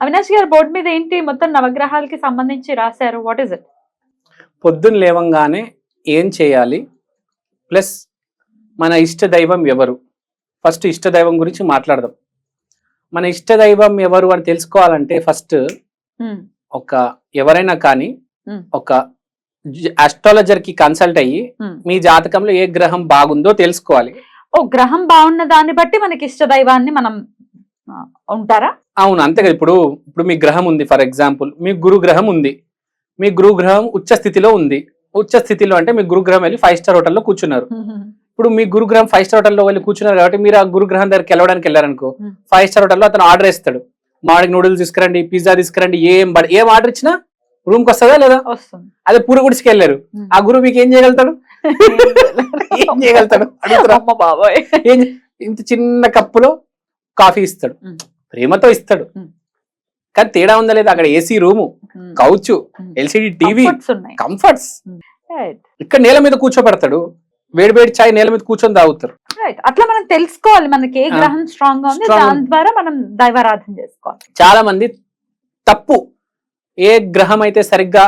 అవినాష్ గారు బోర్డు మీద ఏంటి మొత్తం నవగ్రహాలకి సంబంధించి రాశారు? వాట్ ఇస్ ఇట్ పొద్దున్న లేవంగానే ఏం చేయాలి? ప్లస్ మన ఇష్ట దైవం ఎవరు? ఫస్ట్ ఇష్ట దైవం గురించి మాట్లాడదాం. మన ఇష్ట దైవం ఎవరు అని తెలుసుకోవాలంటే ఫస్ట్ ఒక ఎవరైనా కానీ Hmm. ఒక అస్ట్రాలజర్కి కన్సల్ట్ అయ్యి Hmm. మీ జాతకంలో ఏ గ్రహం బాగుందో తెలుసుకోవాలి. ఓ గ్రహం బాగున్న దాన్ని బట్టి మనకి ఇష్ట దైవాన్ని మనం ఉంటారా? అవును అంతే కదా. ఇప్పుడు ఇప్పుడు మీ గ్రహం ఉంది ఫర్ ఎగ్జాంపుల్. మీ గురు గ్రహం ఉంది. మీ గురు గ్రహం ఉచ్చ స్థితిలో ఉంది. ఉచ్చ స్థితిలో అంటే మీ గురు గ్రహం వెళ్ళి ఫైవ్ స్టార్ హోటల్లో కూర్చున్నారు. ఇప్పుడు మీ గురుగ్రహం ఫైవ్ స్టార్ హోటల్లో వెళ్ళి కూర్చున్నారు కాబట్టి మీరు ఆ గురుగ్రహం దగ్గరికి వెళ్ళడానికి వెళ్ళారనుకో. ఫైవ్ స్టార్ హోటల్లో అతను ఆర్డర్ ఇస్తాడు. మామిడి నూడిల్స్ తీసుకురండి పిజ్జా తీసుకురండి ఏం బడ- ఏం ఆర్డర్ ఇచ్చినా రూమ్కి వస్తుందా లేదా? అదే పూరి గుడికి వెళ్ళారు. ఆ గురువు మీకు ఏం చేయగలుగుతాడు? ఏం చేయగలుగుతాడు? అడుగుతారా? అమ్మ బాబోయ్. ఏం ఇంత చిన్న కప్పులో కాఫీ ఇస్తాడు. ప్రేమతో ఇస్తాడు. కానీ తేడా ఉందా లేదా అక్కడ AC room couch. LCD TV comforts. ఇక్కడ నేల మీద కూర్చోబెడతాడు వేడి వేడి చాయ్ నేల మీద కూర్చొని తాగుతారు. అట్లా మనం తెలుసుకోవాలి మనకి ఏ. గ్రహం స్ట్రాంగ్గా ఉంది Strong. దాని ద్వారా మనం దైవారాధన చేసుకోవాలి చాలా మంది తప్పు ఏ గ్రహం అయితే సరిగ్గా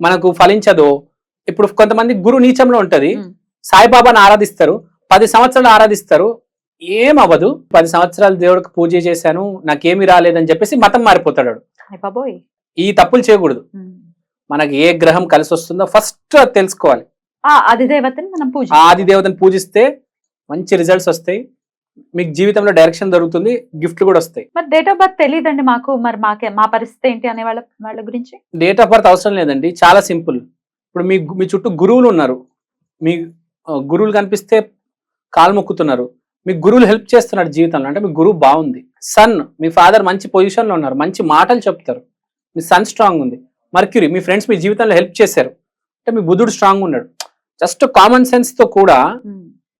మనకు ఫలించదో ఇప్పుడు కొంతమంది గురు నీచంలో ఉంటది. సాయిబాబాను ఆరాధిస్తారు పది సంవత్సరాలు ఆరాధిస్తారు ఏం అవ్వదు పది సంవత్సరాలు దేవుడికి పూజ చేశాను నాకేమీ రాలేదని చెప్పేసి మతం మారిపోతాడు బాబోయ్. ఈ తప్పులు చేయకూడదు. మనకి ఏ గ్రహం కలిసి వస్తుందో ఫస్ట్ తెలుసుకోవాలి. ఆ అధిదేవతని మనం పూజ ఆది దేవతను పూజిస్తే మంచి రిజల్ట్స్ వస్తాయి. మీకు జీవితంలో డైరెక్షన్ దొరుకుతుంది గిఫ్ట్లు కూడా వస్తాయి. మరి డేట్ ఆఫ్ బర్త్ తెలియదండి మాకు మరి మాకే మా పరిస్థితి ఏంటి అనే వాళ్ళ వాళ్ళ గురించి? డేట్ ఆఫ్ బర్త్ అవసరం లేదండి చాలా సింపుల్. ఇప్పుడు మీ మీ చుట్టూ గురువులు ఉన్నారు. మీ గురువులు కనిపిస్తే కాలు మొక్కుతున్నారు. మీ గురువులు హెల్ప్ చేస్తున్నారు జీవితంలో. అంటే మీ గురువు బాగుంది. సన్ మీ ఫాదర్ మంచి పొజిషన్లో ఉన్నారు. మంచి మాటలు చెప్తారు. మీ సన్ స్ట్రాంగ్ ఉంది. మర్క్యూరీ మీ ఫ్రెండ్స్ మీ జీవితంలో హెల్ప్ చేశారు. అంటే మీ బుద్ధుడు స్ట్రాంగ్ ఉన్నాడు. జస్ట్ కామన్ సెన్స్తో కూడా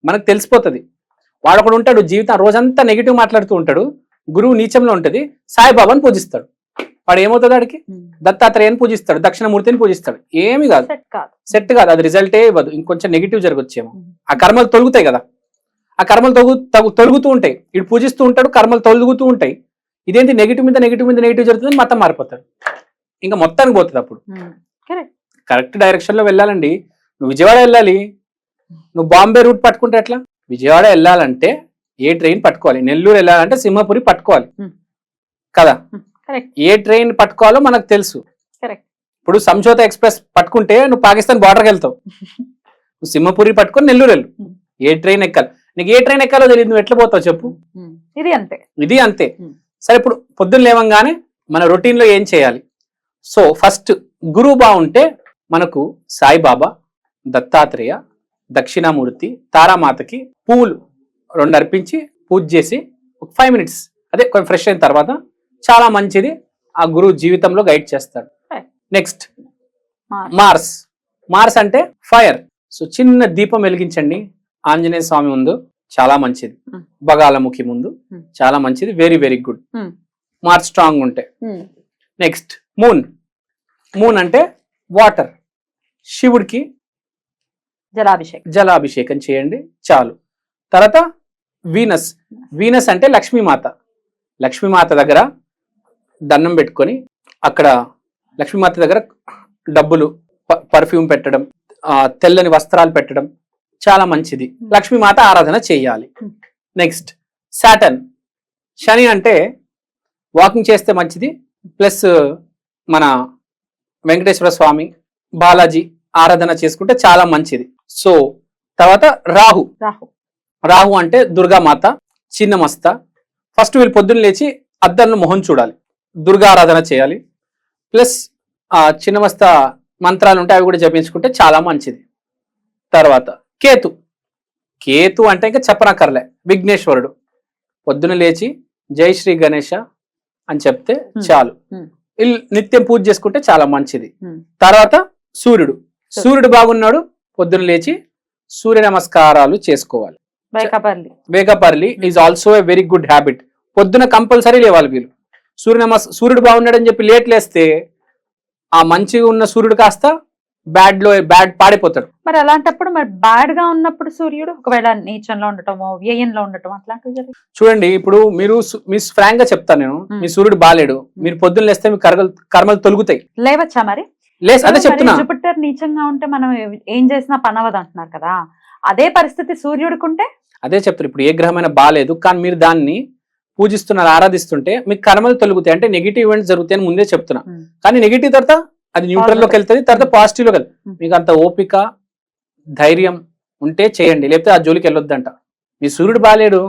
మనకు తెలిసిపోతుంది. వాడు ఒకడు ఉంటాడు జీవితం రోజంతా నెగిటివ్ మాట్లాడుతూ ఉంటాడు. గురువు నీచంలో ఉంటది. సాయిబాబాని పూజిస్తాడు. వాడు ఏమవుతుంది వాడికి దత్తాత్రేయని పూజిస్తాడు. దక్షిణమూర్తిని పూజిస్తాడు. ఏమి కాదు. సెట్ కాదు. అది రిజల్టే ఇవ్వదు. ఇంకొంచెం నెగిటివ్ జరగొచ్చేమో. ఉమ్. ఆ కర్మలు తొలుగుతాయి కదా. ఆ కర్మలు తొలుగు తగు- తొలుగుతూ ఉంటాయి. ఇటు పూజిస్తూ ఉంటాడు కర్మలు తొలుగుతూ ఉంటాయి. ఇదేంటి నెగిటివ్ మీద నెగిటివ్ మీద నెగిటివ్ జరుగుతుంది మొత్తం మారిపోతాడు. ఇంకా మొత్తానికి పోతుంది అప్పుడు. కరెక్ట్ డైరెక్షన్లో వెళ్ళాలండి. నువ్వు విజయవాడ వెళ్ళాలి. నువ్వు బాంబే రూట్ పట్టుకుంటే ఎట్లా? విజయవాడ వెళ్ళాలంటే ఏ ట్రైన్ పట్టుకోవాలి? నెల్లూరు వెళ్ళాలంటే సింహపురి పట్టుకోవాలి. Hmm. కదా? కరెక్ట్ ఏ ట్రైన్ పట్టుకోవాలో మనకు తెలుసు. ఇప్పుడు సంజోతా ఎక్స్ప్రెస్ పట్టుకుంటే నువ్వు పాకిస్తాన్ బార్డర్కి వెళ్తావు. నువ్వు సింహపురి పట్టుకొని నెల్లూరు వెళ్ళు. Hmm. ఏ ట్రైన్ ఎక్కాలి? నీకు ఏ ట్రైన్ ఎక్కాలో తెలియదు నువ్వు ఎట్లా పోతావు చెప్పు. ఇది అంతే. ఇది అంతే. సరే ఇప్పుడు పొద్దున్న లేవంగానే మన routine లో ఏం చేయాలి? సో ఫస్ట్ గురువు బాగుంటే మనకు సాయిబాబా దత్తాత్రేయ దక్షిణామూర్తి తారామాతకి పువ్వులు రెండు అర్పించి పూజ చేసి ఒక ఫైవ్ మినిట్స్ అదే కొంచెం ఫ్రెష్ అయిన తర్వాత చాలా మంచిది ఆ గురువు జీవితంలో గైడ్ చేస్తాడు. నెక్స్ట్. మార్స్ మార్స్ అంటే ఫైర్ సో చిన్న దీపం వెలిగించండి. ఆంజనేయ స్వామి ముందు చాలా మంచిది. బగాలముఖి ముందు. చాలా మంచిది. Very very good. Mars strong ఉంటాయి నెక్స్ట్ మూన్ మూన్ అంటే వాటర్ శివుడికి జలాభిషేకం. జలాభిషేకం చేయండి. చాలు. తర్వాత వీనస్ వీనస్ అంటే లక్ష్మీమాత. లక్ష్మీమాత దగ్గర దండం పెట్టుకొని అక్కడ లక్ష్మీమాత దగ్గర డబ్బులు పర్ఫ్యూమ్ పెట్టడం తెల్లని వస్త్రాలు పెట్టడం చాలా మంచిది. లక్ష్మీమాత ఆరాధన చేయాలి. Hmm. నెక్స్ట్ సాటన్ శని అంటే వాకింగ్ చేస్తే మంచిది. ప్లస్ మన వెంకటేశ్వర స్వామి బాలాజీ ఆరాధన చేసుకుంటే చాలా మంచిది. సో తర్వాత రాహు. రాహు. రాహు అంటే దుర్గామాత చిన్నమస్త. ఫస్ట్ వీళ్ళు పొద్దున్న లేచి అద్దంలో మొహం చూడాలి. దుర్గా ఆరాధన చేయాలి. ప్లస్ ఆ చిన్నమస్త మంత్రాలు ఉంటే అవి కూడా జపించుకుంటే చాలా మంచిది. తర్వాత కేతు. కేతు అంటే ఇంకా చెప్పనక్కర్లే. విఘ్నేశ్వరుడు. పొద్దున లేచి జై శ్రీ గణేష అని చెప్తే. చాలు. నిత్యం పూజ చేసుకుంటే చాలా మంచిది. తర్వాత సూర్యుడు. సూర్యుడు. బాగున్నాడు. పొద్దున లేచి సూర్య నమస్కారాలు చేసుకోవాలి. Wake up early is also a very good habit పొద్దున కంపల్సరీ లేవాలి వీళ్ళు. సూర్య నమస్ సూర్యుడు బాగున్నాడని చెప్పి లేట్ లేస్తే ఆ మంచిగా ఉన్న సూర్యుడు కాస్త బ్యాడ్లో బ్యాడ్ పాడిపోతాడు. మరి అలాంటప్పుడు మరి బ్యాడ్గా ఉన్నప్పుడు సూర్యుడు ఒకవేళ నీచంలో ఉండటమో వ్యయంలో ఉండటం అట్లాంటివి చూడండి ఇప్పుడు మీరు సు- మీ ఫ్రాంక్గా చెప్తాను నేను. Hmm. మీ సూర్యుడు బాలేడు. మీరు పొద్దున్న లేస్తే మీ కర్మలు కర్మలు తొలుగుతాయి. లేవచ్చా మరి? లేస్ అదే చెప్తున్నా. జూపిటర్ నీచంగా ఉంటే మనం ఏం చేసినా పనవదు అంటున్నారు కదా. అదే పరిస్థితి సూర్యుడికి ఉంటే అదే చెప్తారు ఇప్పుడు ఏ గ్రహమైన బాలేదు కానీ మీరు దాన్ని పూజిస్తున్నారు ఆరాధిస్తుంటే మీకు కర్మలు తొలుగుతాయి. అంటే నెగిటివ్ ఈవెంట్స్ జరుగుతాయి అని ముందే చెప్తున్నా. Hmm. కానీ నెగిటివ్ తర్వాత అది న్యూట్రల్లోకి వెళ్తుంది తర్వాత పాజిటివ్లోకి వెళ్తుంది. Hmm. మీకు అంత ఓపిక ధైర్యం ఉంటే చేయండి లేకపోతే ఆ జోలికి వెళ్ళొద్దంట. మీ సూర్యుడు బాలేడు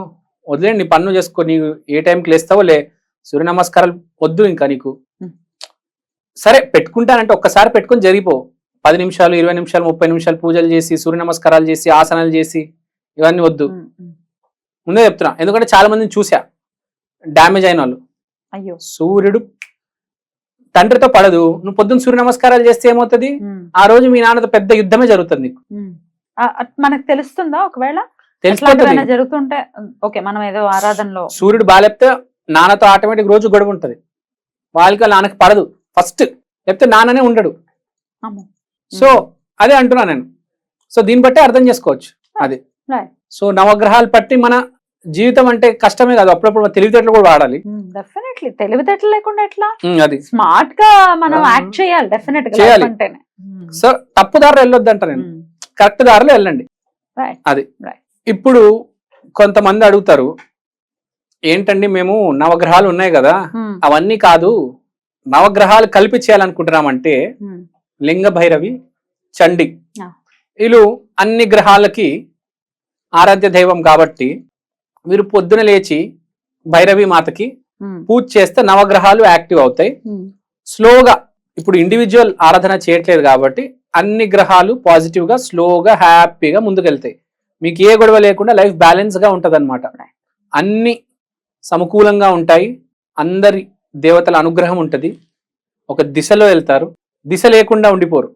వదిలేండి నీ పన్ను చేసుకో నీకు ఏ టైంకి లేస్తావో లే సూర్య నమస్కారాలు వద్దు ఇంకా నీకు. Hmm. సరే పెట్టుకుంటానంటే ఒక్కసారి పెట్టుకొని జరిగిపో. పది నిమిషాలు ఇరవై నిమిషాలు ముప్పై నిమిషాలు పూజలు చేసి సూర్య నమస్కారాలు చేసి ఆసనాలు చేసి ఇవన్నీ వద్దు. ముందే చెప్తున్నా ఎందుకంటే చాలా మందిని చూసా డ్యామేజ్ అయిన వాళ్ళు. అయ్యో. సూర్యుడు తండ్రితో పడదు. నువ్వు పొద్దున్న సూర్య నమస్కారాలు చేస్తే ఏమవుతుంది? ఆ రోజు మీ నాన్నతో పెద్ద యుద్ధమే జరుగుతుంది నీకు. మనకు తెలుస్తుందా ఒకవేళ? తెలిసిపోతుంది జరుగుతుంటే ఓకే మనం ఏదో ఆరాధనలో సూర్యుడు బాగాలేపితే నాన్నతో ఆటోమేటిక్ రోజు గొడవ ఉంటది. వాళ్ళకి వాళ్ళ నాన్నకి పడదు. ఫస్ట్ లేకపోతే నాన్ననే ఉండడు. సో అదే అంటున్నా నేను. సో దీన్ని బట్టి అర్థం చేసుకోవచ్చు. అది. సో నవగ్రహాలు పట్టి మన జీవితం అంటే కష్టమే కాదు అప్పుడప్పుడు తెలివితేటలు కూడా వాడాలి. డెఫినెట్లీ తెలివితేటలు లేకుండా ఎట్లా? అది. స్మార్ట్గా మనం. యాక్ట్ చేయాలి డెఫినెట్గా చేయాలి. సో తప్పు దారిలో వెళ్ళొద్దంట నేను. ఉమ్, కరెక్ట్ దారిలో వెళ్ళండి. అది. ఇప్పుడు కొంతమంది అడుగుతారు ఏంటండి మేము నవగ్రహాలు ఉన్నాయి కదా అవన్నీ కాదు నవగ్రహాలు కలిపి చేయాలనుకుంటున్నామంటే లింగ భైరవి చండి. వీళ్ళు అన్ని గ్రహాలకి ఆరాధ్య దైవం కాబట్టి వీరు పొద్దున లేచి భైరవి మాతకి పూజ చేస్తే నవగ్రహాలు యాక్టివ్ అవుతాయి. స్లోగా ఇప్పుడు ఇండివిజువల్ ఆరాధన చేయట్లేదు కాబట్టి అన్ని గ్రహాలు పాజిటివ్గా స్లోగా హ్యాపీగా ముందుకెళ్తాయి. మీకు ఏ గొడవ లేకుండా లైఫ్ బ్యాలెన్స్గా ఉంటది అన్ని సమకూలంగా ఉంటాయి. అందరి దేవతల అనుగ్రహం ఉంటది. ఒక దిశలో వెళ్తారు. దిశ లేకుండా ఉండిపోరు.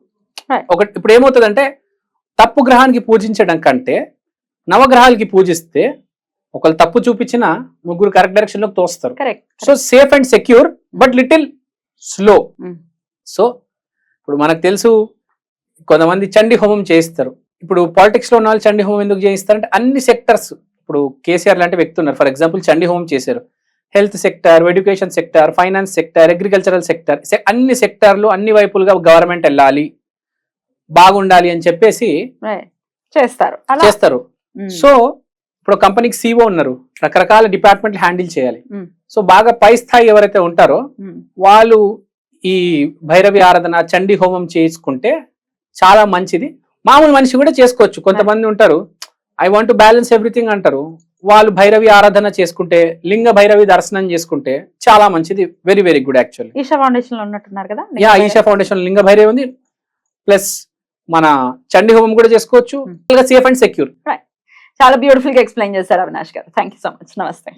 ఒక ఇప్పుడు ఏమవుతుందంటే తప్పు గ్రహానికి పూజించడం కంటే నవగ్రహాలకి పూజిస్తే ఒకళ్ళు తప్పు చూపించిన ముగ్గురు కరెక్ట్ డైరెక్షన్లోకి తోస్తారు. So safe and secure but little slow. So ఇప్పుడు మనకు తెలుసు కొంతమంది చండి హోమం చేయిస్తారు. ఇప్పుడు పాలిటిక్స్లో ఉన్న వాళ్ళు చండి హోమం ఎందుకు చేయిస్తారంటే అన్ని సెక్టర్స్ ఇప్పుడు కేసీఆర్ లాంటి వ్యక్తి ఉన్నారు. ఫర్ ఎగ్జాంపుల్ చండి హోమం చేశారు. Health sector education sector finance sector agricultural sector అన్ని సెక్టార్లు అన్ని వైపులుగా గవర్నమెంట్ వెళ్ళాలి బాగుండాలి అని చెప్పేసి చేస్తారు. చేస్తారు. సో ఇప్పుడు కంపెనీకి సీఓ ఉన్నారు. రకరకాల డిపార్ట్మెంట్లు హ్యాండిల్ చేయాలి. సో బాగా పై స్థాయి ఎవరైతే ఉంటారో వాళ్ళు ఈ భైరవి ఆరాధన చండీ హోమం చేసుకుంటే చాలా మంచిది. మామూలు మనిషి కూడా చేసుకోవచ్చు. కొంతమంది ఉంటారు ఐ వాంట్ బ్యాలెన్స్ ఎవ్రీథింగ్ అంటారు. వాళ్ళు భైరవి ఆరాధన చేసుకుంటే లింగ భైరవి దర్శనం చేసుకుంటే చాలా మంచిది. Very very good actually Isha ఫౌండేషన్లో ఉన్నట్టున్నారు కదా? యా ఈషా ఫౌండేషన్ లింగ భైరవి ఉంది. ప్లస్ మన చండీ హోమం కూడా చేసుకోవచ్చు. సేఫ్ అండ్ సెక్యూర్ చాలా బ్యూటిఫుల్గా ఎక్స్ప్లెయిన్ చేశారు అవినాష్ గారు. థ్యాంక్ యూ సో మచ్ నమస్తే.